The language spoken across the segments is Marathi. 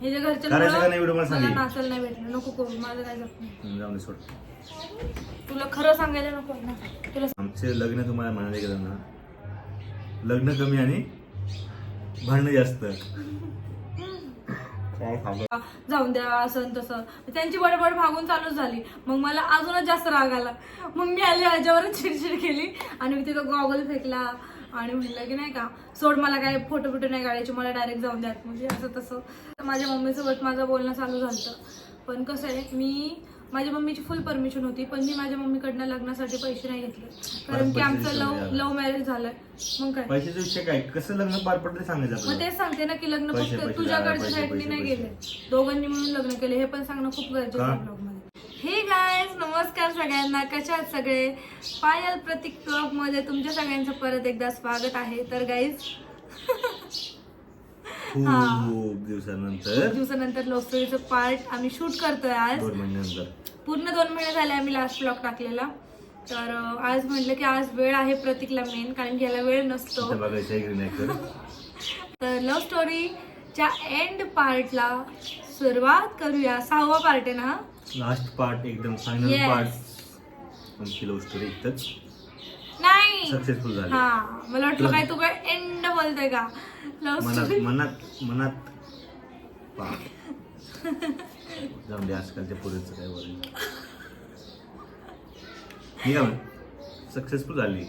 हे जे घरच्या करायचं का नाही व्हिडिओ मला मला सांगे नाचायला नाही भेटलं नको करू. माझं काय जात नाही. जाऊन दे सोड. तुला खरं सांगायला नको. ना. तुला आमचे लग्न तुम्हाला म्हणायला गेलं ना? लग्न कमी आणि भांडणं जास्त. काय सांगू? जाऊन द्या असं आणि तसं. त्यांची बडबड भागून चालूच झाली. मग मला अजूनच जास्त राग आला. मग मी आले माझ्यावरच चिडचिड केली. आणि मी तिथं गॉगल फेकला. आणि म्हणलं की नाही का सोड मला काय फोटो बिटो नाही काढायचे मला डायरेक्ट जाऊन द्या म्हणजे असं तसं. तर माझ्या मम्मीसोबत माझं बोलणं चालू झालं पण कसं आहे मी माझ्या मम्मीची फुल परमिशन होती पण मी माझ्या मम्मीकडनं लग्नासाठी पैसे नाही घेतले. कारण की आमचं लव लव्ह मॅरेज झालंय. मग काय? पैशाचा विषय काय? कसं लग्न पार पडतं ते सांगायचं मग तेच सांगते ना की लग्न फक्त तुझ्याकडच्या साईडनी नाही. गेले. दोघांनी मिळून लग्न केले. हे पण सांगणं खूप गरजेचं? आहे हे गायज नमस्कार सगळ्यांना. कशा आहात सगळे? पायल प्रतीकमध्ये तुमच्या सगळ्यांचं परत एकदा स्वागत आहे. तर गाईज खूप दिवसानंतर. दिवसानंतर लव्ह स्टोरीचं पार्ट आम्ही शूट करतोय आज. दोन महिन्यानंतर. पूर्ण दोन महिने झाले आम्ही लास्ट ब्लॉग टाकलेला. तर अं, आज म्हटलं की आज वेळ आहे प्रतीकला मेन कारण की याला वेळ नसतो. इथं बघायचं आहे ग्रीन ऍक्टर तर लव्ह स्टोरीच्या एंड पार्टला सुरुवात करूया. सहावा पार्ट आहे ना? लास्ट पार्ट एकदम फायनल Yes. पार्ट आमची लव्ह स्टोरी इथंच. नाही. सक्सेसफुल झाली. हा मला वाटलं काय तू काय एंड बोलतोय का? लव्ह मनात स्टोरी मनात मनात पा. जाऊन दे आजकालच्या पुरेचं काय बोल मी काय सक्सेसफुल झाली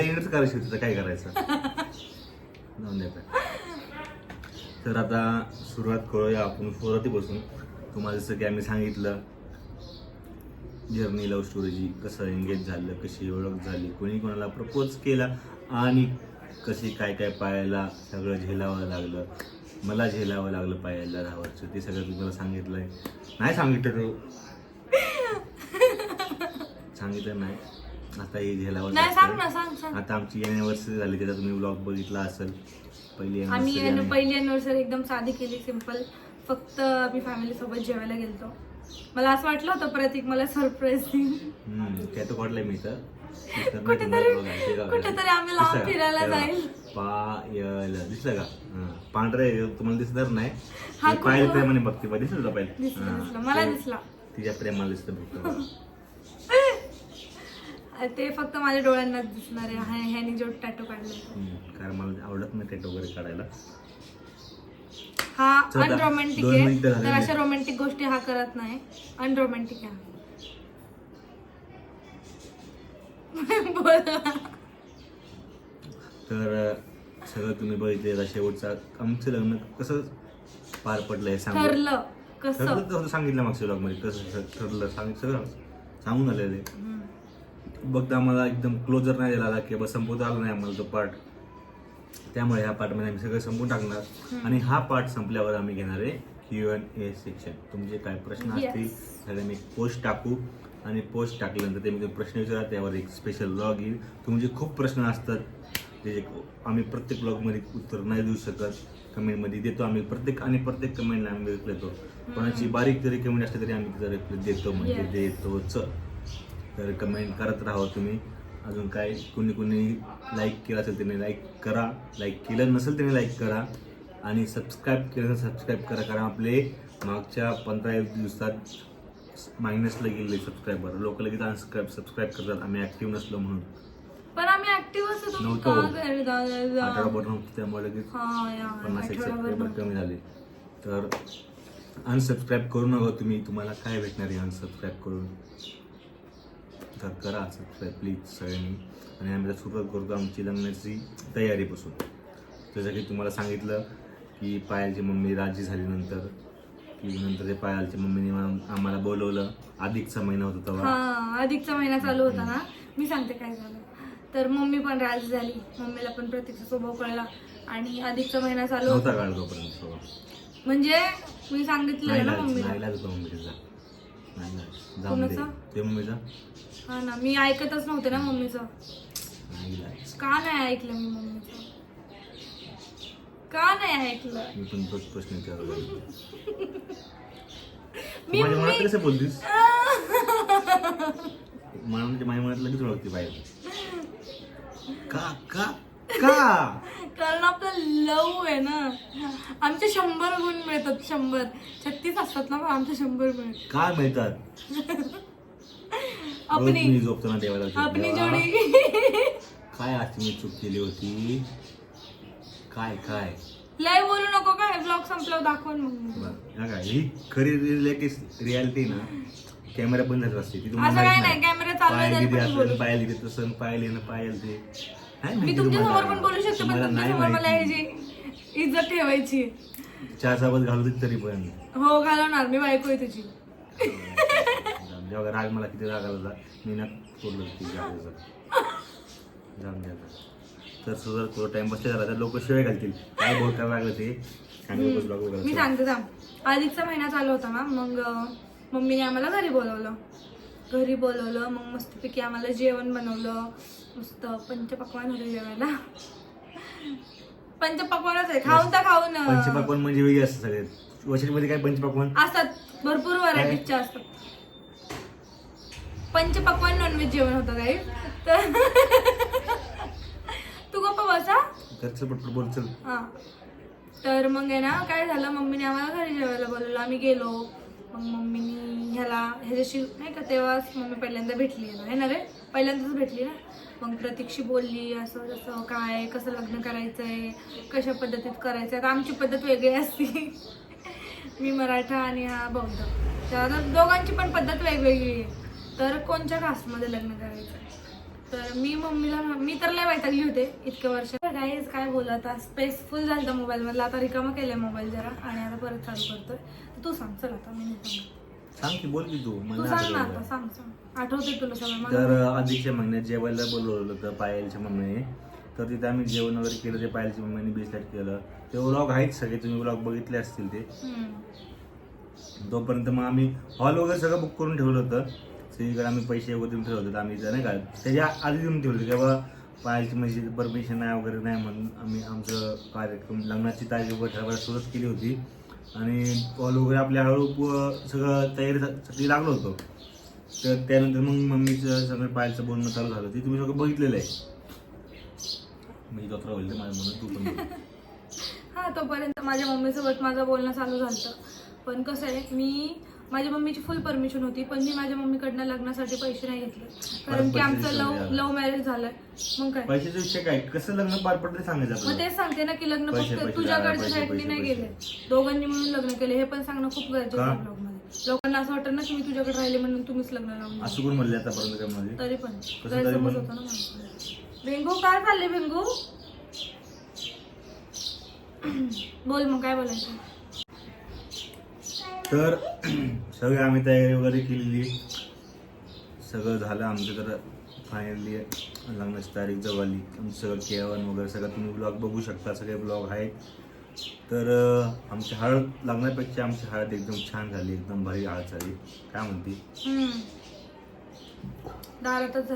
इंग्रज करायची होती तर काय करायचं? जाऊन दे आता. तर आता सुरुवात करूया आपण सुरुवातीपासून तुम्हाला जसं की आम्ही सांगितलं जर्नी लव्ह स्टोरीची कसं एंगेज झालं कशी ओळख झाली कोणी कोणाला प्रपोज केला आणि कशी काय काय पाहायला सगळं झेलावं लागलं. मला झेलावं लागलं पाहायला दहा वर्ष ते सगळं तुम्हाला सांगितलंय. नाही सांगितलं तू. सांगितलं नाही. आता हे झेलावं सांग आता आमची अॅनिव्हर्सरी झाली त्याचा तुम्ही ब्लॉग बघितला असेल. पहिली आम्ही पहिली अॅनिव्हर्सरी एकदम साधी केली सिंपल फक्त आम्ही फॅमिली सोबत जेवायला गेलतो. मला असं वाटलं होतं प्रतीक मला सरप्राईज तो काढलाय मी तर. कुठेतरी- कुठेतरी आम्ही लांब फिरायला जाईल. पायल दिसलं का. पांढरं तुम्हाला दिसणार नाही. हा, पायल? प्रेमाने बघते बघ दिसलं का पायल? मला दिसला. तिच्या प्रेमाला दिसतं फक्त. ते फक्त माझ्या डोळ्यांना दिसणार आहे. ह्या- ह्यानी जो टॅटो काढला. कारण मला आवडत नाही टेट वगैरे काढायला. हा अनरोमॅन्टिक दोन आहे. मिनिटं तर. अशा रोमॅन्टिक गोष्टी हा करत नाही. अनरोमॅन्टिक आहे. बोला. तर अं, सगळं तुम्ही बघितले आता शेवटचा. आमचं लग्न कसं पार पडलंय सांगू ठरलं. कसं? ठरलं तर सांगितलं मागच्या ब्लॉगमध्ये कसं ठरलं? सांग सगळं सांगून आलेलं. हम्म. बघता आम्हाला एकदम क्लोजर नाही दिला आला किंवा संपवता आला नाही आम्हाला तो पार्ट त्यामुळे ह्या पार्टमध्ये आम्ही सगळं संपवून टाकणार. आणि हा पार्ट संपल्यावर आम्ही घेणार आहे क्यू एन ए सेक्शन तुमचे काय प्रश्न. असतील सगळे मी पोस्ट टाकू. आणि पोस्ट टाकल्यानंतर ते मी प्रश्न विचारा त्यावर एक स्पेशल ब्लॉग येईल. तुमचे खूप प्रश्न असतात. जे आम्ही प्रत्येक ब्लॉगमध्ये उत्तर नाही देऊ शकत कमेंटमध्ये देतो आम्ही. प्रत्येक आणि प्रत्येक कमेंटला आम्ही रिप्लाय देतो. कोणाची बारीक जरी कमेंट असते तरी आम्ही तिचा रिप्लाय देतो म्हणजे. देतोच. तर कमेंट करत राहा तुम्ही. अजून काय? कुणी कुणी लाईक केलं असेल त्याने लाईक करा. लाईक केलं नसेल त्याने लाईक करा. आणि सबस्क्राईब केलं सबस्क्राईब करा. कारण आपले मागच्या पंधरा एक दिवसात मायनसला गेले सबस्क्रायबर लोक लगेच अनस्क्राईब सबस्क्राईब करतात. आम्ही ॲक्टिव्ह नसलो म्हणून. पण आम्ही ऍक्टिव्ह असतो. नव्हतो. का आठवडाभर त्यामुळे लगेच पन्नास एक सबस्क्रायबर. कमी झाले. तर अनसबस्क्राईब करू नका तुम्ही. तुम्हाला काय भेटणार आहे अनसबस्क्राईब करून? तर करा सबस्क्राईब प्लीज सगळ्यांनी. आणि आम्ही आता सुरुवात करतो आमची लग्नाची तयारीपासून. जसं की तुम्हाला सांगितलं की पायलची मम्मी राजी झाल्यानंतर की नंतर ते पायलच्या मम्मीने आम्हाला बोलवलं. अधिकचा महिना होता तेव्हा. हा अधिकचा महिना चालू होता ना? मी सांगते काय झालं. तर मम्मी पण राजी झाली. मम्मीला पण प्रतीकचा स्वभाव कळला. आणि अधिकचा महिना चालू नव्हता होता काळ तोपर्यंत. म्हणजे मी सांगितलं नाही ना लाज मम्मीला. नाही मम्मीचा नाही लाज जाऊन दे. कोणाचा? ते मम्मीचा? हा ना मी ऐकतच नव्हते ना मम्मीचं. का नाही ऐकलं मी मम्मीचं? का नाही ऐकलं? मी पण तोच प्रश्न विचारला मी माझ्या मनात कसं मला म्हणजे माझ्या मनात लगेच ओळखते बाहेर. का का का? कारण आपलं लव आहे ना. आमचे शंभर गुण मिळतात शंभर. छत्तीस असतात ना पण आमचे शंभर गुण. काय मिळतात? रोज मी झोपताना देवाला आपली जोडी. काय आज मी चूक केली होती? काय काय? लय बोलू नको काय? ब्लॉग संपल्यावर दाखवून मग. बरं, हा काय ही खरी रिलेटेड रियालिटी ना. कॅमेरा बंद झाला असते. ती असं माहीत नाही. कॅमेरा चालू आहे पायल तरी पण बोलू. पायल तसं पायल येणं पायल ते. मी माहिती तुमच्यासमोर. पण बोलू शकते पण तुम्हाला तुमच्या नाही समोर मला माहिती. ह्याची इज्जत ठेवायची. चहा सोबत घालू दे तरी पण. हो घालवणार. मी बायको आहे तुझी जेव्हा राग मला किती राग आला होता मी ना तोडलं ती जाऊन द्या. तर सुद्धा थोडा टाइम बसले झाला तर लोक शिवाय घालतील. काय बोल करायला लागलं ते? मी सांगते थांब. अधिकचा महिना चालू होता ना मग मम्मीने आम्हाला घरी बोलवलं. घरी बोलवलं मग मस्तपैकी आम्हाला जेवण बनवलं. मस्त पंचपक्वान होते जेवायला. पंचपक्वानच आहे खाऊन तर खाऊन पंचपक्वान म्हणजे वेगळे असतात सगळे वशिरीमध्ये काय पंचपक्वान? असतात. भरपूर व्हरायटीच्या असतात. पंचपक्वान नॉनव्हेज जेवण होतं काही तर तू गप्पा बसा घरचं पटपट बोल चल. हा. तर मग आहे ना काय झालं मम्मीने आम्हाला घरी जेवायला बोलवलं. आम्ही गेलो. मग मम्मीनी ह्याला ह्याच्याशी नाही का तेव्हाच मम्मी पहिल्यांदा भेटली आहे ना है ना रे? पहिल्यांदाच भेटली ना? मग प्रतीकशी बोलली असं तसं काय कसं लग्न करायचंय कशा पद्धतीत करायचंय? आता आमची पद्धत वेगळी असती. मी मराठा आणि हा बौद्ध. तर दोघांची पण पद्धत वेगवेगळी आहे. तर कोणत्या कास्टमध्ये लग्न करायचं? तर मी मम्मीला मी तर लय वैतागली होते इतक्या वर्ष. गाईज काय बोलू आता? स्पेस फुल झालं होतं मोबाईल मधला. आता रिकामा केलाय मोबाईल जरा आणि आता परत चालू करतोय. तर तू सांग चल आता मी. सांग की बोल की तू. तू मला सांग ना. आता. सांग सांग. आठवते तुला सगळं. मला तर अधिकच्या महिन्यात जेवायला बोलवलं होतं पायलच्या मम्मीने. तर तिथे आम्ही जेवण वगैरे केलं ते पायलच्या मम्मीने बिस्लेट केलं. ते व्लॉग आहेत सगळे तुम्ही व्लॉग बघितले असतील ते. हम्म. तोपर्यंत मग आम्ही हॉल वगैरे सगळं बुक करून ठेवलं होतं. सगळीकडे आम्ही पैसे वगैरे देऊन होतो आम्ही जर नाही का? त्याच्या आधी देऊन ठेवलं की बाबा पायाची म्हणजे परमिशन नाही वगैरे नाही म्हणून आम्ही आमचं कार्यक्रम लग्नाची तारीख वगैरे ठरवायला सुरुवात केली होती. आणि कॉल वगैरे आपल्या हळूहळू सगळं तयारीसाठी लागलो होतो. तर त्यानंतर मग मम्मीचं सगळं पाहायचं बोलणं चालू झालं. ते तुम्ही सगळं बघितलेलं आहे. मी जत्रा होईल माझ्या म्हणून तू पण हां हा तोपर्यंत माझ्या मम्मीसोबत माझं बोलणं चालू झालं पण कसं आहे मी माझ्या मम्मीची फुल परमिशन होती पण मी माझ्या मम्मीकडनं लग्नासाठी पैसे नाही घेतले कारण की आमचं लव दिले. लव्ह मॅरेज झालंय मग काय पैशाचा विषय काय कसं लग्न पार पडतं ते सांगायचं मग आपल्याला. तेच सांगते ना की लग्न पैसे, फक्त तुझ्याकडच्या पैसे, साईडनी पैसे, नाही पैसे. गेले दोघांनी मिळून लग्न केले हे पण सांगणं खूप गरजेचं का? आहे लोकांना असं वाटतं ना की मी तुझ्याकडे राहिले म्हणून तुम्हीच लग्न लावून दिलं. असं कोण म्हणले आतापर्यंत काय तरी पण तरी गैरसमज पण? होतो ना माझा. भेंगू काय चालले भेंगू बोल मग काय बोलायचं तर सगळे आम्ही तयारी वगैरे केलेली. सगळं झालं आमचं तर फायनली लग्नाची तारीख जवळ आली. आमचं सगळं केवन वगैरे सगळं तुम्ही ब्लॉग बघू शकता सगळे ब्लॉग आहेत. तर आमची हळद लग्नापेक्षा आमची हळद एकदम छान झाली एकदम भारी हळद झाली. काय म्हणते. दारातच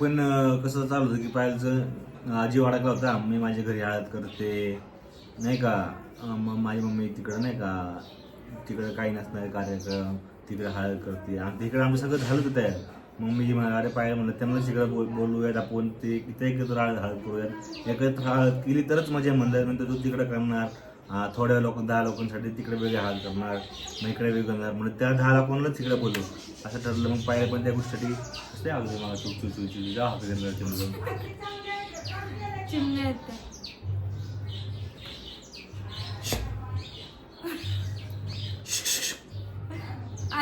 पण कसं चालू होतं की पायलचं आजी वाडकला होता मी माझ्या घरी हळद करते. नाही का मग माझी मम्मी तिकडं नाही का तिकडं काही नसणार कार्यक्रम तिकडे हळद करते. आणि तिकडं आम्ही सगळं झालं होतं तयार. मम्मी मला अरे पायल म्हणलं त्यांना तिकडं बोल बोलूयात आपण ते इथे एकत्र हळद हळद करूयात. एकत्र हळद केली तरच मजा म्हणलं. नंतर तू तिकडं करणार थोड्या लोक दहा लोकांसाठी तिकडे वेगळे हळद करणार मग इकडे वेगळं करणार. म्हणून त्या दहा लोकांनाच तिकडे बोलू असं ठरलं मग पाहिलं पण त्या गोष्टीसाठी असते अगदी मला? चुक चुक चुक चुक जा हात चिमण्या आहेत त्या.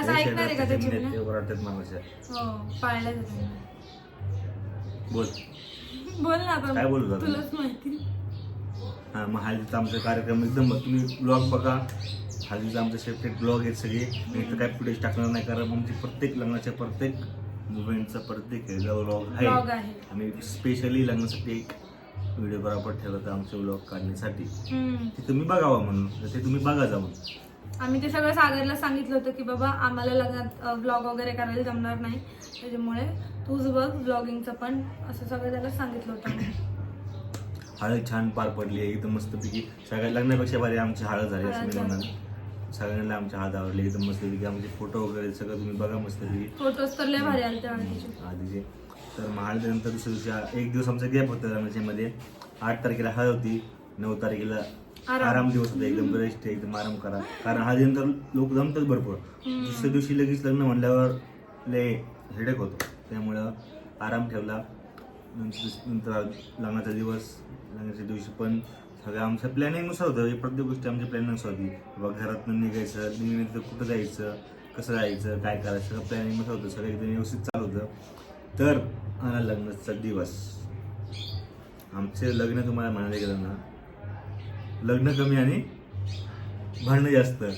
असं ऐकणार आहे का हो बोल. बोल ना? तुलाच माहिती. हा मग हल्दीचा आमचा कार्यक्रम एकदम तुम्ही ब्लॉग बघा. हल्दीचा आमचे सेपरेट ब्लॉग आहेत सगळे. मी तर काय फुटेज टाकणार नाही कारण आमचे प्रत्येक लग्नाच्या प्रत्येक मुवमेंटचा प्रत्येक ब्लॉग आहे. आहे. आम्ही स्पेशली लग्नासाठी एक व्हिडिओ बरोबर ठेवत आमचे ब्लॉग काढण्यासाठी. हम्म. ते तुम्ही बघावं म्हणून. तर ते तुम्ही बघा जाऊन आम्ही ते सगळं सागरला सांगितलं होतं की बाबा आम्हाला लग्नात ब्लॉग वगैरे करायला जमणार नाही. त्याच्यामुळे तूच बघ ब्लॉगिंगचं पण. असं सगळं त्याला सांगितलं होतं. हळद छान पार पडली आहे. एकदम मस्तपैकी सगळ्या लग्नापेक्षा भारी आमची हळद झाली असं मी सगळ्यांना आमची हळद आवडली. एकदम मस्तपैकी आमचे फोटो वगैरे सगळं तुम्ही बघा मस्तपैकी. फोटोज तर लय भारी आले आधीचे. तर मग हळदीनंतर दुसऱ्या दिवशी एक दिवस आमचा गॅप होता त्याच्यामध्ये आठ तारखेला हळद होती. नऊ तारखेला आराम. दिवस होता एकदम रेस्ट एकदम आराम करा. कारण हळदीनंतर लोक जमतात भरपूर. दुसऱ्या दिवशी लगेच लग्न म्हणल्यावर लय हेडेक होतो. त्यामुळं आराम ठेवला. नंतर लग्नाचा दिवस लग्नाच्या दिवशी पण सगळं आमच्या प्लॅनिंगनुसार होतं. हे प्रत्येक गोष्टी आमच्या प्लॅनिंगनुसार होती. बाबा घरातून निघायचं निघायचं कुठं जायचं कसं जायचं काय करायचं सगळं प्लॅनिंगनुसार होतं. सगळं एकदम व्यवस्थित चालू होतं. तर आला लग्नाचा दिवस. आमचे लग्न तुम्हाला म्हणायला गेलं ना लग्न कमी आणि भांडणं जास्त.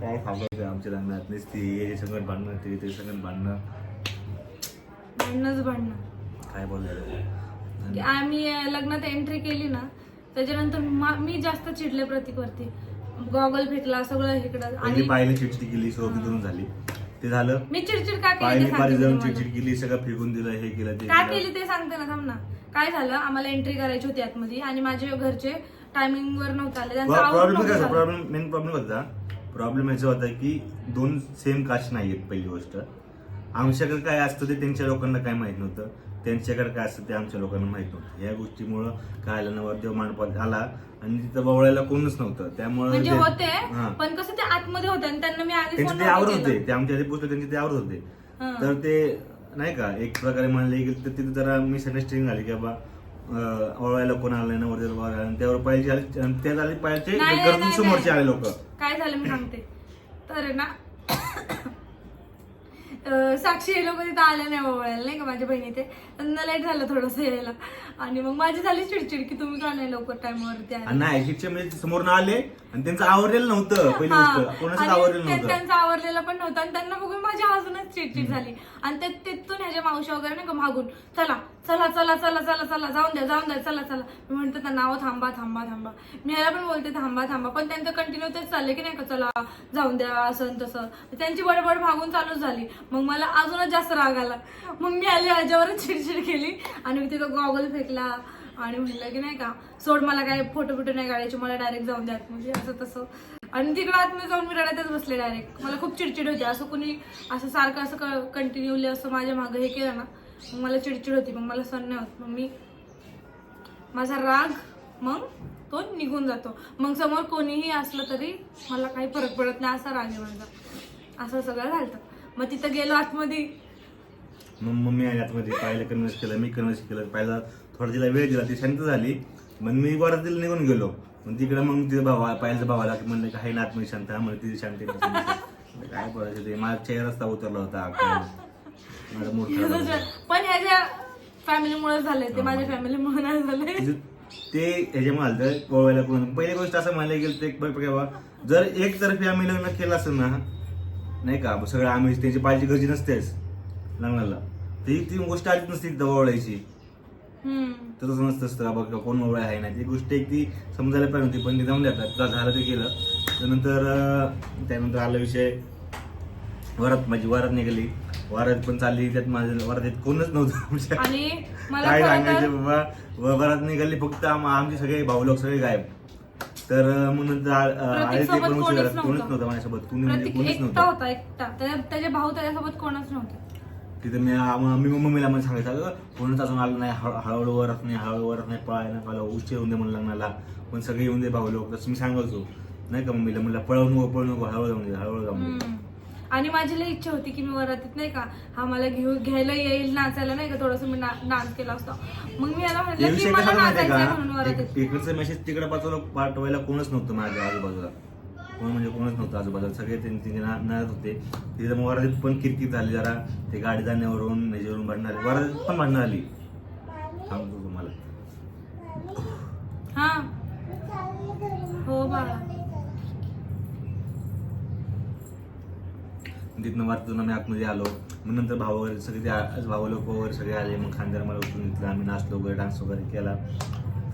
काय सांगायचं आमच्या लग्नात? नसती हे सगळं भांडणं ते सगळं भांडणं. भांडणंच भांडणं. काय बोलायचं की आम्ही अं, लग्नात एंट्री केली ना त्याच्यानंतर मा- मी जास्त चिडले प्रतीकवरती गॉगल फेकला सगळं इकडं. पहिली आणि पायला चिडचिड केली सोबतीतून झाली. ते झालं. मी चिडचिड का केली ते पारी सांगते जाऊन तुम्हाला. चिडचिड केली सगळं फेकून दिलं हे केलं ते काय केलं. केली ते सांगते ना थांब ना. काय झालं आम्हाला एंट्री करायची होती आतमध्ये आणि माझे घरचे टायमिंग वर नव्हते आले. त्यांचं प्रॉब्लेम नव्हतं काय झालं. प्रॉब्लेम मेन प्रॉब्लेम होता. प्रॉब्लेम याचा होता की दोन सेम कास्ट नाही आहेत पहिली गोष्ट. आमच्याकडे काय असतं ते त्यांच्या लोकांना काय माहीत नव्हतं. त्यांच्याकडे काय असतं ते आमच्या लोकांना माहीत नव्हतं. या गोष्टीमुळं काय आलं नवरदेव मांडपात आला. आणि तिथं बवळायला कोणच नव्हतं त्यामुळे म्हणजे होते. पण कसं ते आतमध्ये होते आणि त्यांना मी आधी त्यांचे ते केला. होते ते आमच्या आधी पोचले त्यांचे ते आवरत होते. तर ते नाही का एक प्रकारे म्हणले की तर तिथे जरा मिसअंडरस्टँडिंग झाली की बाबा ओळायला कोण आलं ना वरती वर आलं त्यावर पाहिजे आले आणि त्या झाले पाहिजे नाही, नाही, गरजून नाही, समोरचे. आले लोक काय झालं मी सांगते तर ना साक्षी हे मध्ये तर आले नाही ओवाळायला नाही का? माझ्या बहिणी ते त्यांना लेट झालं थोडंसं यायला. आणि मग माझी झाली चिडचिड की तुम्ही का नाही लवकर टाइमवरती आले? नाही म्हणजे समोर आले आणि त्यांचं आवरलेलं नव्हतं पहिली हा. गोष्ट. कोणाचं आणि आवरलेलं ते- नव्हतं. त्यांचं आवरलेलं पण नव्हतं आणि त्यांना बघून माझी अजूनच चिडचिड झाली. आणि ते तिथून ह्याच्या मावशी वगैरे नाही का मागून चला चला चला चला चला चला जाऊन द्या जाऊन द्या चला चला. मी म्हणते त्यांना अहो थांबा थांबा थांबा. मी ह्याला पण बोलते थांबा थांबा. पण त्यांचं कंटिन्यू तेच चालले की नाही का चला जाऊन द्या असं आणि तसं. त्यांची बडबड भागून चालूच झाली. मग मला अजूनच जास्त राग आला. मग मी आले ह्याच्यावरच चिडचिड केली. आणि मी तिथं गॉगल फेकला. आणि म्हणलं की नाही का सोड मला काय फोटो बिटो नाही काढायचे मला डायरेक्ट जाऊन द्या म्हणजे असं तसं. आणि तिकडं आतमध्ये जाऊन मी रडतच बसले डायरेक्ट मला खूप चिडचिड होती. असं कुणी असं सारखं असं कंटिन्यूली असं माझ्या मागं हे केलं ना मग मला चिडचिड होती. मग मला सण नाही होत. मग मी माझा राग मग तो निघून जातो. मग समोर कोणीही असलं तरी मला काही फरक पडत नाही. असा राग आहे माझा. असं सगळं झालं मग तिथं गेलो आतमध्ये. मग मम्मी आली आतमध्ये. पाहिलं कन्व्हर्स केलं मी कन्व्हर्स केलं. पाहिलं थोडा तिला वेळ दिला ती शांत झाली. मग मी वरातील निघून गेलो. मग तिकडे मग तिचा भावा पाहिलं भावाला की म्हणलं की आहे ना आतमध्ये शांत म्हणजे तिची शांती काय बोलायचं ते? माझा चेहरा रस्ता उतरला होता. माझा होता. पण ह्याच्या फॅमिलीमुळे झालंय ते माझ्या फॅमिलीमुळे नाही झालंय म्हणजे ते ह्याच्यामुळे आलं गोव्याला कोण पहिली गोष्ट असं म्हणायला गेलं बघ बघा जर एक तर्फी आम्ही लग्न केलं असेल ना नाही का सगळं आम्ही त्याची पाहिजे गरजी नसतेच लग्नाला. ती ती गोष्ट आलीच नसती तिथं ओवळायची हम्म. तर तसं नसतं असतं बघ कोण ओवळ आहे ना ती गोष्ट एक ती समजायला पाहिजे होती पण ती जाऊन देतात तुला झालं ते केलं. त्यानंतर त्यानंतर आला विषय. वरात माझी वरात निघाली. वरात पण चालली त्यात माझं वरात कोणच नव्हतं काय सांगायचं बाबा? वरात निघाली फक्त आम- आमचे सगळे भाऊ लोक सगळे गायब. तर मग नंतर अं, आले ते पण उशिरा. कोणीच नव्हतं. माझ्यासोबत. कुणी म्हणजे कोणीच नव्हतं. त्याचे भाऊ त्याच्यासोबत कोणच नव्हते. तिथं मी मी मम्मीला म्हणजे सांगायचं अगं कोणच अजून आलं नाही हळ- हळूहळू वरत नाही हळूहळू वरत नाही पळायला मला उशीर येऊन दे म्हणलं लग्नाला पण सगळे येऊन दे भाऊ लोक तसं मी सांगायचो नाही का मम्मीला म्हणलं पळवू नको पळू नको हळूहळू जाऊन दे हळूहळू जाऊन दे. आणि माझी लई इच्छा होती की मी वरातीत नाही का हा मला घेऊ घ्यायला येईल नाचायला नाही का थोडस मी डान्स केला असता मग मी याला हे म्हटलं की मला नाचायचं म्हणून वरातीत इकडचं मेसेज तिकडे पाठवलं पाठवायला कोणच नव्हतं माझ्या आजूबाजूला कोण म्हणजे कोणच नव्हतं आजूबाजूला. सगळे त्यांचे नाराज होते. तिथं मग वरातीत पण किरकिर झाली जरा ते गाडी जाण्यावरून ह्याच्यावरून भांडण आली वरातीत पण भांडण आली सांगतो तुम्हाला. हा. हो तिथनं वाटतून आम्ही आतमध्ये आलो. मग नंतर भाऊ वगैरे सगळे ते भाऊ लोक वगैरे सगळे आले. मग खांद्याला मला उचलून घेतलं. आम्ही नाचलो वगैरे डान्स वगैरे केला.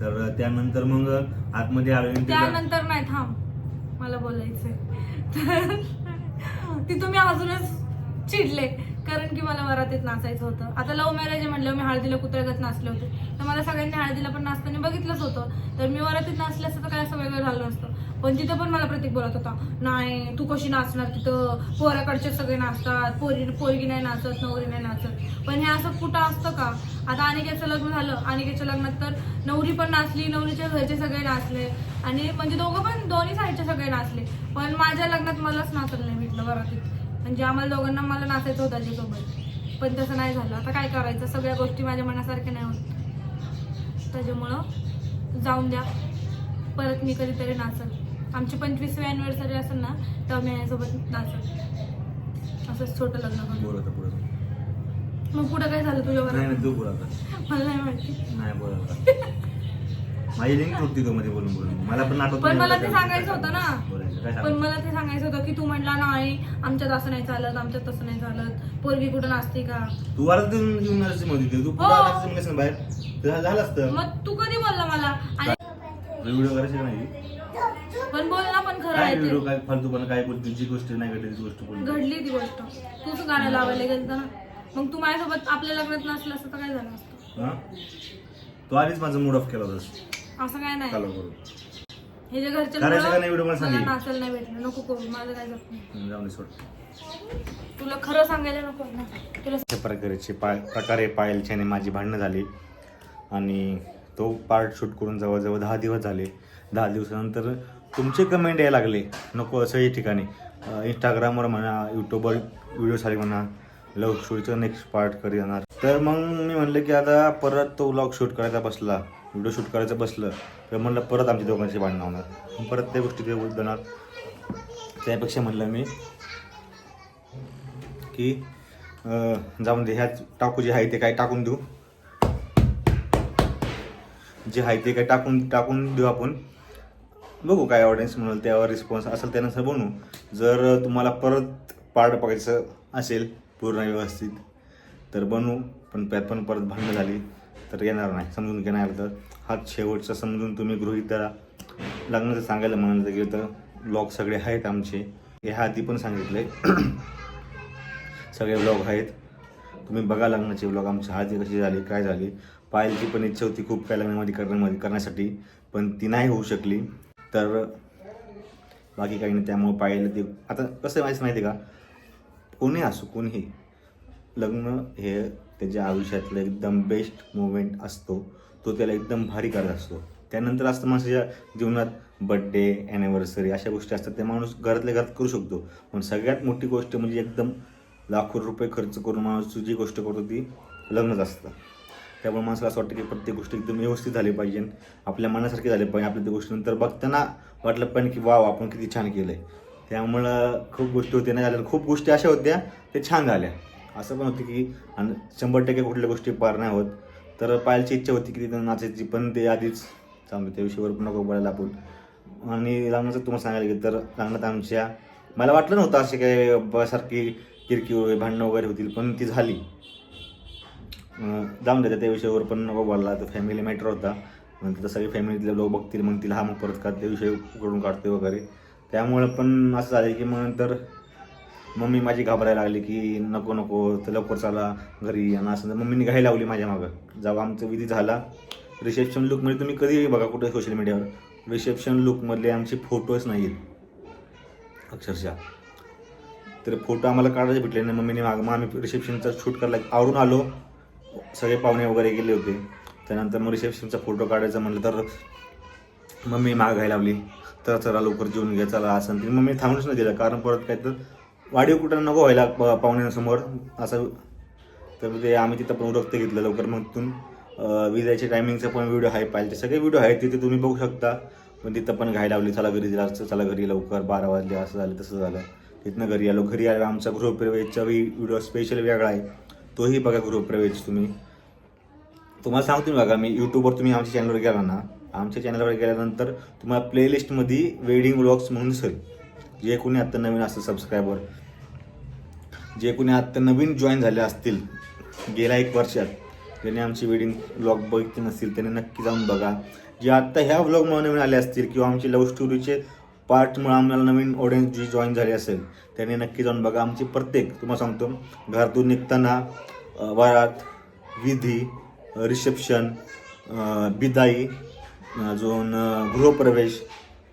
तर त्यानंतर मग आतमध्ये आलो. तिथं- त्यानंतर नाही थांब. मला बोलायचंय. तर तिथं मी अजूनच चिडले. कारण की मला वरातीत नाचायचं होतं. आता लव्ह मॅरेज म्हटलं मी हळदीला कुत्र्यागत नाचले होते. तर मला सगळ्यांनी हळदीला पण नाचताना बघितलंच होतं. तर मी वरातीत नाचले असतं तर काय असं वेगळं झालं नसतं. पण तिथं पण मला प्रतीक बोलत होता. नाही तू कशी नाचणार तिथं? पोराकडचे सगळे नाचतात. पोरी पोरगी नाही नाचत नवरी नाही नाचत. पण हे असं कुठं असतं का? आता अनिकेचं लग्न झालं. अनिकेच्या लग्नात तर नवरी पण नाचली नवरीच्या घरचे सगळे नाचले. आणि म्हणजे दोघं पण दोन्ही साईडचे सगळे नाचले. पण माझ्या लग्नात मलाच नाचायला नाही भेटलं बरातीत म्हणजे आम्हाला दोघांना मला नाचायचं होतं त्याच्यासोबत पण तसं नाही झालं. आता काय करायचं? सगळ्या गोष्टी माझ्या मनासारख्या नाही होत. त्याच्यामुळं जाऊन द्या. परत मी कधीतरी नाचल. आमची पंचवीसवी अॅनिव्हर्सरी असेल ना तेव्हा मी यासोबत नाचल. असंच छोटं लग्न मग पुढं काय झालं तुझ्या मला नाही माहिती. नाही बोल आता. माझी लिंक होती तो मध्ये बोलून बोलून. मला पण आठवत पण नाही मला ते सांगायचं होतं ना. बोलायचं काय पण सांगायचं? मला ते सांगायचं होतं की तू म्हटला नाही आमच्यात असं नाही चालत आमच्यात तसं नाही चालत. पोरगी कुठं नाचते का? तू वारत देऊन घेऊन मध्ये तू हो. बाहेर? तर झालं असतं. मग तू कधी बोलला मला? आणि व्हिडिओ करायची नाही? पण बोल ना पण खरं काय आहे व्हिडिओ ते काय फालतू पण काय बोलते जी गोष्ट नाही घडली ती गोष्ट बोलते घडली ती गोष्ट. तूच गाणं लावायला गेलता ना. मग तू माझ्यासोबत आपल्या लग्नात नसलं असतं तर काय झालं असतं? हा? तू आधीच माझा मूड ऑफ केला होतास. असं काय नाही. चालू करू हे जे घरचे करायचं का नाही video मला मला सांग. नाचायला नाही भेटलं नको करू माझं काय जात नाही. हम्म, जाऊन दे सोड. तुला खरं सांगायला नको ना. तुला अशा प्रकारचे प्रकारे पायलची आणि माझी भांडणं झाली. आणि तो पार्ट शूट करून जवळजवळ दहा दिवस झाले. दहा दिवसानंतर तुमचे कमेंट यायला लागले. नको असं या ठिकाणी. इंस्टाग्रामवर म्हणा यूट्यूबवर व्हिडिओसाठी म्हणा लव स्टोरीचं नेक्स्ट पार्ट कधी येणार तर मग मी म्हणलं की आता परत तो व्लॉग शूट करायचा बसला. व्हिडिओ शूट करायचं बसलं तर म्हणलं परत आमच्या दोघांची भांडणं होणार. परत त्या गोष्टी ते बोलणार त्यापेक्षा म्हणलं मी की जाऊन दे ह्याच टाकू जे आहे ते काय टाकून देऊ. जे आहे ते काय टाकून टाकून देऊ आपण. बघू काय ऑडियन्स म्हणाल त्यावर रिस्पॉन्स असेल त्यानुसार बनवू जर तुम्हाला परत पार्ट बघायचं असेल पूर्ण व्यवस्थित तर बनवू पण त्यात पण परत भांडणं झाली. तर येणार नाही. समजून घेणार तर. हाच शेवटचा समजून तुम्ही गृहित धरा. लग्नाचं सांगायला म्हणायला गेलं तर ब्लॉग सगळे आहेत आमचे. ह्या आधी पण सांगितले. सगळे ब्लॉग आहेत. तुम्ही बघा लग्नाचे ब्लॉग आमची हळदी कशी झाली काय झाली. पायलची पण इच्छा होती खूप काय लग्नामध्ये करण्यामध्ये करण्यासाठी. पण ती नाही होऊ शकली. तर बाकी काही नाही. त्यामुळे पायल ते. आता कसं आहे माहिती माहिती आहे का? कोणी असो कोणीही. लग्न हे त्याच्या आयुष्यातलं एकदम बेस्ट मुवमेंट असतो तो त्याला एकदम भारी करत असतो. त्यानंतर असतं माणसाच्या जीवनात बड्डे ॲनिव्हर्सरी अशा गोष्टी असतात ते माणूस घरातल्या घरात करू शकतो. पण सगळ्यात मोठी गोष्ट म्हणजे एकदम लाखो रुपये खर्च करून माणूस जी गोष्ट करतो ती लग्नच असतं. त्यामुळे माणसाला असं वाटतं की प्रत्येक गोष्ट एकदम व्यवस्थित झाली पाहिजे आपल्या मनासारखी झाली पाहिजे आपल्या त्या गोष्टीनंतर बघताना वाटलं पण की वाव आपण किती छान केलं आहे त्यामुळं खूप गोष्टी होत्या नाही झाल्या खूप गोष्टी अशा होत्या ते छान झाल्या. असं पण होतं की आणि शंभर टक्के कुठल्या गोष्टी पार नाही होत. तर पायलची इच्छा होती की तिथं नाचायची पण ते आधीच चांगलं त्या विषयावर पण नको बोलायला आपण. आणि लग्नाचं तुम्हाला सांगायला गेलं तर लग्नात आमच्या मला वाटलं नव्हतं असे काय सारखी किरकी वगैरे भांडणं वगैरे होतील पण ती झाली. जाऊन द्या त्या विषयावर पण नको बोलला तर फॅमिली मॅटर होता. नंतर सगळे फॅमिलीतले लोक बघतील मग तिला हा मग परत का त्या विषय उघडून काढते वगैरे. त्यामुळे पण असं झालं की मग नंतर मम्मी माझी घाबरायला लागली की नको नको तर लवकर चला घरी आणि असं. मम्मीने घाई लावली माझ्या मागं. जेव्हा आमचा विधी झाला. रिसेप्शन लुकमध्ये तुम्ही कधीही बघा कुठे सोशल मीडियावर रिसेप्शन लुकमधले आमचे फोटोच नाही आहेत. अक्षरशः. तर फोटो आम्हाला काढायचे भेटले नाही. मम्मीने माग मग आम्ही रिसेप्शनचा शूट करायला आवरून आलो. सगळे पाहुणे वगैरे गेले होते. त्यानंतर मग रिसेप्शनचा फोटो काढायचा म्हटलं तर मम्मी माग घ्यायला लावली. तर चला लवकर जेवून घ्या चला असं. मम्मी थांबूनच नाही दिलं. कारण परत काय तर वाढीव कुठं नको व्हायला प- पाहुण्यांसमोर. असं तर ते आम्ही तिथं पण उरकतं घेतलं लवकर मग तिथून. विजायच्या टायमिंगचा पण व्हिडिओ आहे पाहिजे. सगळे व्हिडिओ आहेत तिथे तुम्ही बघू शकता. पण तिथं पण घाई लावली चला घरी जायचं चला घरी लवकर बारा वाजले असं झालं तसं झालं. तिथनं घरी आलो. घरी आलो आमचा गृहप्रवेशचा व्हिडिओ स्पेशल वेगळा आहे. तोही बघा गृहप्रवेश तुम्ही. तुम्हाला सांगतो मी बघा मी यूट्यूबवर तुम्ही आमच्या चॅनलवर गेला ना आमच्या चॅनलवर गेल्यानंतर तुम्हाला प्लेलिस्टमध्ये वेडिंग व्लॉग्स म्हणून दिसेल. जे कोणी आत्ता नवीन असतं सबस्क्रायबर जे कोणी आत्ता नवीन जॉईन झाले असतील गेल्या एक वर्षात ज्यांनी आमची वेडिंग ब्लॉग बघितले नसतील त्यांनी नक्की जाऊन बघा. जे आत्ता ह्या व्लॉगमुळे नवीन आले असतील किंवा आमची लव्ह स्टोरीचे पार्टमुळे आम्हाला नवीन ऑडियन्स जी जॉईन झाली असेल त्यांनी नक्की जाऊन बघा. आमची प्रत्येक तुम्हाला सांगतो घरातून निघताना वरात विधी रिसेप्शन बिदाई अजून गृहप्रवेश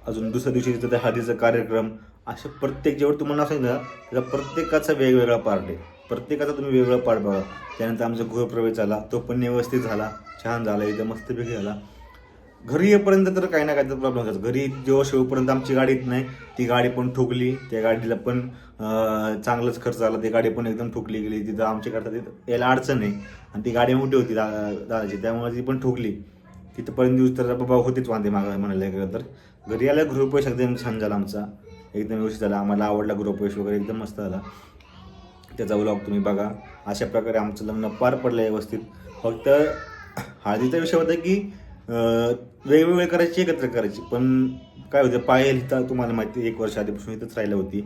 अजून दुसऱ्या दिवशी तिथं हळदीचा कार्यक्रम असे प्रत्येक जेवढं तुम्हाला सांगितलं त्याचा प्रत्येकाचा वेगवेगळा पार्ट आहे. प्रत्येकाचा तुम्ही वेगळा पार्ट बघा. त्यानंतर आमचा गृहप्रवेश झाला तो पण व्यवस्थित झाला छान झाला एकदम मस्तपैकी झाला. घरी येईपर्यंत तर काही ना काही तर प्रॉब्लेम होतात घरी जेव्हा शेवपर्यंत आमची गाडी येत नाही ती गाडी पण ठोकली त्या गाडीला पण चांगलाच खर्च आला ती गाडी पण एकदम ठोकली गेली. तिथं आमच्या करता तिथं यायला अडचण आहे. आणि ती गाडी मोठी होती दा दादाची त्यामुळे ती पण ठोकली तिथंपर्यंत दिवस तर बाबा होतीच वांदे मागा म्हणायला गेलं तर. घरी आला गृहप्रवेश एकदम छान झाला आमचा. एकदम व्यवस्थित झाला. आम्हाला आवडला गृहप्रवेश वगैरे एकदम मस्त झाला. त्याचा व्लॉग तुम्ही बघा. अशा प्रकारे आमचं लग्न पार पडलं व्यवस्थित. फक्त हळदीचा विषय होता की वेगवेगळे करायची एकत्र करायची. पण काय होतं पायल इथं तुम्हाला माहिती आहे, एक वर्ष आधीपासून इथंच राहिलं होती.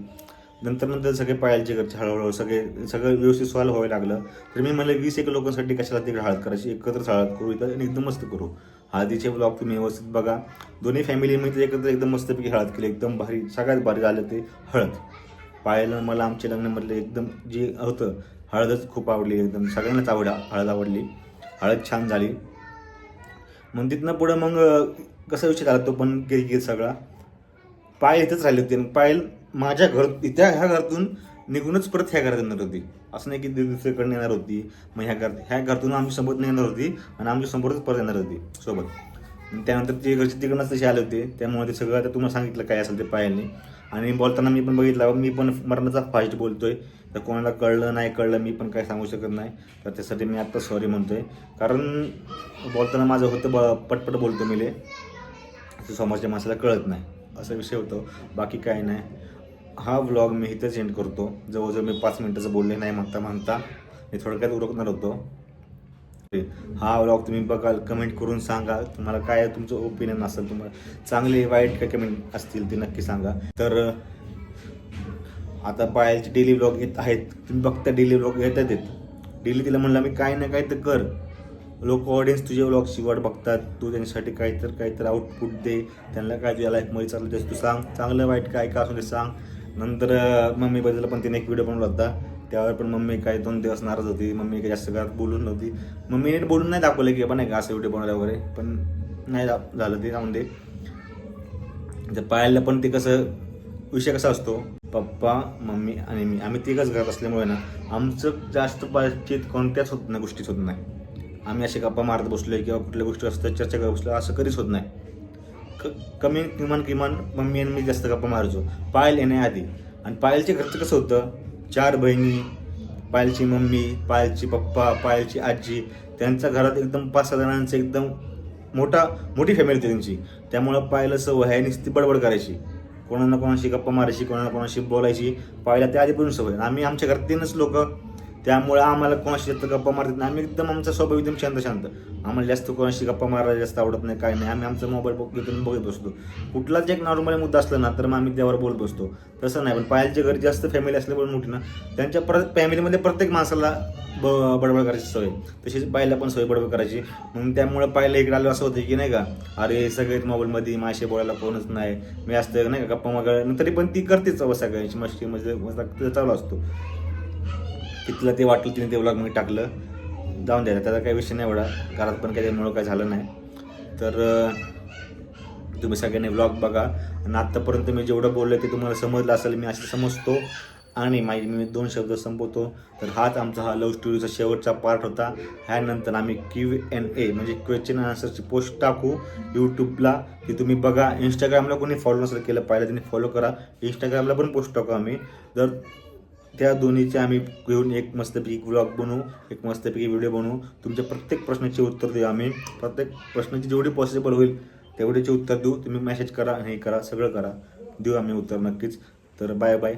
नंतर नंतर सगळे पायलचे घरचे हळूहळू सगळे सगळं व्यवस्थित सॉल्व्ह व्हायला लागलं. तर मी म्हणलं वीस एक लोकांसाठी कशाला तिकडे हळद करायची? एकत्रच हळद करू इथं आणि एकदम मस्त करू. हळदीचे ब्लॉग तुम्ही व्यवस्थित बघा. दोन्ही फॅमिलीमध्ये एकत्र एकदम मस्तपैकी हळद केली एकदम भारी सगळ्यात भारी झालं ते हळद. पाहायला मला आमच्या लग्नामधलं एकदम जे होतं हळदच खूप आवडली एकदम. सगळ्यांनाच आवडा हळद आवडली. हळद छान झाली. मग तिथनं पुढं मग कसा विषय झाला तो पण किरकिर सगळा. पायल इथंच राहिले होते. आणि पायल माझ्या घर इथ्या ह्या घरातून निघूनच परत ह्या घरात येणार होती. असं नाही की दुसरीकडनं येणार होती. मग ह्या घर ह्या घरातून आमच्यासोबत नाही येणार होती आणि आमच्या समोरच परत येणार होती सोबत. त्यानंतर ते घरचे तिकडनंच तसे आले होते. त्यामुळे ते सगळं आता तुम्हाला सांगितलं काय असेल ते पायाने आणि बोलताना मी पण बघितलं मी पण मरणाचा फास्ट बोलतोय. तर कोणाला कळलं नाही कळलं मी पण काय सांगू शकत नाही. तर त्यासाठी मी आत्ता सॉरी म्हणतोय. कारण बोलताना माझं होतं ब पटपट बोलतो मी लय. समोरच्या माणसाला कळत नाही. असा विषय होतो. बाकी काय नाही. हा व्लॉग मी इथंच एंड करतो. जवळजवळ मी पाच मिनटाचं बोलले नाही म्हणता म्हणता मी थोडक्यात उरकणार होतो. हा व्लॉग तुम्ही बघाल कमेंट करून सांगा. तुम्हाला काय तुमचं ओपिनियन असेल तुम्हाला चांगले वाईट काय कमेंट असतील ते नक्की सांगा. तर आता पायाचे डेली व्लॉग येत आहेत. तुम्ही बघता डेली व्लॉग येतात येत. डेली तिला म्हणलं मी काय ना काय तर कर. लोक ऑडियन्स तुझे व्लॉगची वाट बघतात. तू त्यांच्यासाठी काहीतर काहीतरी आउटपुट दे. त्यांना काय तुझ्या लाईफमध्ये चाललं ते तू सांग. चांगलं वाईट काय का असून ते सांग. नंतर मम्मी बद्दल पण तिने एक व्हिडिओ बनवला होता. त्यावर पण मम्मी काय दोन दिवस नाराज होती. मम्मी काही जास्त घरात बोलून नव्हती. मम्मीने बोलून नाही दाखवलं की पण नाही का असं व्हिडिओ बनवला वगैरे. पण नाही झालं ते जाऊन दे. पाहायला पण ते कसं विषय कसा असतो? पप्पा मम्मी आणि मी. आम्ही तिघंच घरात असल्यामुळे ना आमचं जास्त बातचीत कोणत्याच होत नाही गोष्टीच होत नाही. आम्ही असे गप्पा मारत बसलोय किंवा कुठल्या गोष्टी असतात चर्चा करत बसलो असं कधीच होत नाही. क कमी किमान किमान मम्मी आणि मी जास्त गप्पा मारायचो. पायल येण्याआधी आणि पायलचे घरचं कसं होतं? चार बहिणी पायलची मम्मी पायलची पप्पा पायलची आजी. त्यांच्या घरात एकदम पाच सहा जणांचं एकदम मोठा मोठी फॅमिली होती त्यांची. त्यामुळं पायला सवय आहे नुसती बडबड करायची. कोणाला कोणाशी गप्पा मारायची कोणाला कोणाशी बोलायची. पायला त्या आधीपासून सवय आम्ही आमच्या घरात तीनच लोक. त्यामुळे आम्हाला कोणाशी जास्त गप्पा मारत नाही. आम्ही एकदम आमचा स्वभाव एकदम शांत शांत आम्हाला जास्त कोणाशी गप्पा मारायला जास्त आवडत नाही काय नाही. आम्ही आमचा मोबाईल घेऊन बघत बसतो. कुठलाच एक नॉर्मल मुद्दा असला ना तर मग आम्ही त्यावर बोलत बसतो. तसं नाही पण पायलच्या घरी जास्त फॅमिली असल्यामुळे मोठी ना त्यांच्या परत फॅमिलीमध्ये प्रत्येक माणसाला ब बडबड करायची सवय. तशीच पायला पण सवय बडबड करायची. मग त्यामुळे पायला इकडे आलं असं होतं की नाही का अरे सगळेच मोबाईलमध्ये माशे बोलायला कोणच नाही. मी असतं नाही का गप्पा मग तरी पण ती करतेच सगळ्यांची मस्ती म्हणजे चालू असतो. की तिला ते वाटलं तिने ते व्लॉग मी टाकलं. जाऊन द्यायला त्याचा काही विषय नाही एवढा. घरात पण काही त्यामुळं काही झालं नाही. तर तुम्ही सगळ्यांनी व्लॉग बघा. आणि आत्तापर्यंत मी जेवढं बोललं ते तुम्हाला समजलं असेल मी असं समजतो. आणि माझी मी दोन शब्द संपवतो. तर हाच आमचा हा लव्ह स्टोरीचा शेवटचा पार्ट होता. ह्यानंतर आम्ही क्यू एन ए म्हणजे क्वेश्चन आन्सरची पोस्ट टाकू यूट्यूबला ती तुम्ही बघा. इंस्टाग्रामला कोणी फॉलो नसेल केलं पाहिलं त्यांनी फॉलो करा. इंस्टाग्रामला पण पोस्ट टाकू आम्ही. जर त्या दोन्हीचे आम्ही घेऊन एक मस्तपैकी ब्लॉग बनवू एक मस्तपैकी व्हिडिओ बनवू. तुमच्या प्रत्येक प्रश्नाचे उत्तर देऊ आम्ही. प्रत्येक प्रश्नाची जेवढी पॉसिबल होईल तेवढीचे उत्तर देऊ. तुम्ही मेसेज करा हे करा सगळं करा. देऊ आम्ही उत्तर नक्कीच. तर बाय बाय